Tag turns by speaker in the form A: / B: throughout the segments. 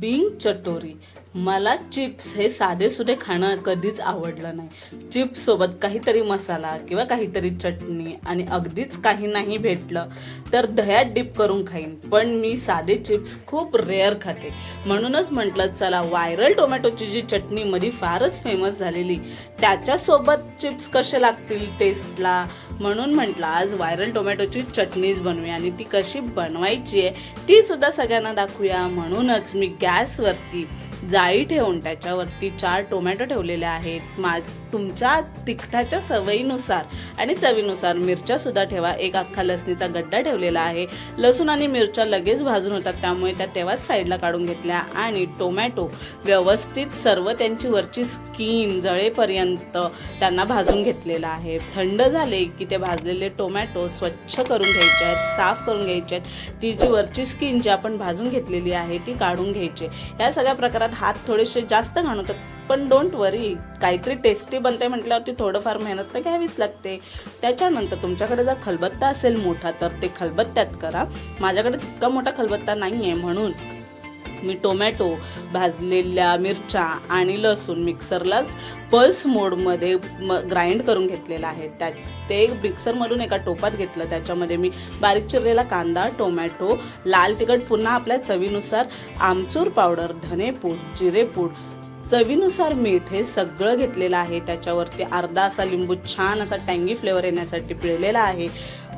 A: Bing चटोरी. मला chips हे साधे सुधे खाणं कधीच आवडलं नाही. चिप्स सोबत काहीतरी मसाला किंवा काहीतरी चटणी आणि अगदीच काही नाही भेटलं तर दह्यात डिप करून खाईन. पण मी साधे चिप्स खूप रेअर खाते. म्हणूनच म्हटलं चला व्हायरल टोमॅटोची जी चटणी मध्ये फारच फेमस झालेली त्याच्यासोबत चिप्स कसे लागतील टेस्टला म्हणून म्हटलं आज व्हायरल टोमॅटोची चटणीच बनवूया आणि ती कशी बनवायची आहे ती सुद्धा सगळ्यांना दाखवूया. म्हणूनच मी गॅसवरती जा जाळी ठेवून त्याच्यावरती चार टोमॅटो ठेवलेले आहेत. मा तुमच्या तिखटाच्या सवयीनुसार आणि चवीनुसार मिरच्या सुद्धा ठेवा. एक अख्खा लसणीचा गड्डा ठेवलेला आहे. लसूण आणि मिरच्या लगेच भाजून होतात. त्यामुळे त्या तेव्हाच साईडला काढून घेतल्या आणि टोमॅटो व्यवस्थित सर्व त्यांची वरची स्किन जळेपर्यंत त्यांना भाजून घेतलेलं आहे. थंड झाले की ते भाजलेले टोमॅटो स्वच्छ करून घ्यायचे आहेत साफ करून घ्यायचे आहेत. ती जी वरची स्किन जी आपण भाजून घेतलेली आहे ती काढून घ्यायची या सगळ्या प्रकारात हा आत थोडेसे जास्त घाणवतात पण डोंट वरी काहीतरी टेस्टी बनते म्हटल्यावरती थोडंफार मेहनत तर घ्यावीच लागते. त्याच्यानंतर तुमच्याकडे जर खलबत्ता असेल मोठा तर ते खलबत्त्यात करा. माझ्याकडे तितका मोठा खलबत्ता नाही आहे म्हणून. मी टोमॅटो भाजलेल्या मिरच्या आणि लसूण मिक्सरलाच पल्स मोडमध्ये म ग्राइंड करून घेतलेला आहे. त्या ते मिक्सरमधून एका टोपात घेतलं. त्याच्यामध्ये मी बारीक चिरलेला कांदा टोमॅटो लाल तिखट पुन्हा आपल्या चवीनुसार आमचूर पावडर धनेपूड जिरेपूड चवीनुसार मीठ हे सगळं घेतलेलं आहे. त्याच्यावरती अर्धा असा लिंबू छान असा टँगी फ्लेवर येण्यासाठी पिळलेला आहे.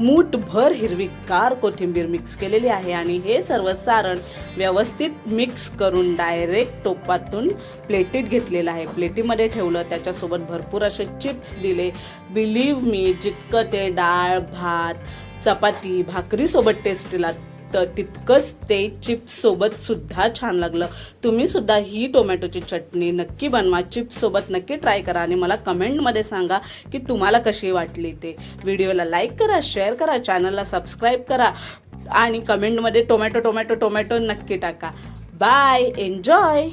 A: मूठभर हिरवीगार कोथिंबीर मिक्स केलेली आहे आणि हे सर्व सारण व्यवस्थित मिक्स करून डायरेक्ट टोपातून प्लेटीत घेतलेलं आहे. प्लेटीमध्ये ठेवलं त्याच्यासोबत भरपूर असे चिप्स दिले. बिलीव्ह मी जितकं ते डाळ भात चपाती भाकरीसोबत टेस्टी लागतं तर तितकंच ते चिप्ससोबतसुद्धा सुद्धा छान लागलं. तुम्ही सुद्धा ही टोमॅटोची चटणी नक्की बनवा. चिप्ससोबत नक्की ट्राय करा आणि मला कमेंटमध्ये सांगा की तुम्हाला कशी वाटली ते. व्हिडिओला लाईक करा शेअर करा चॅनलला सबस्क्राईब करा आणि कमेंटमध्ये टोमॅटो टोमॅटो टोमॅटो नक्की टाका. Bye enjoy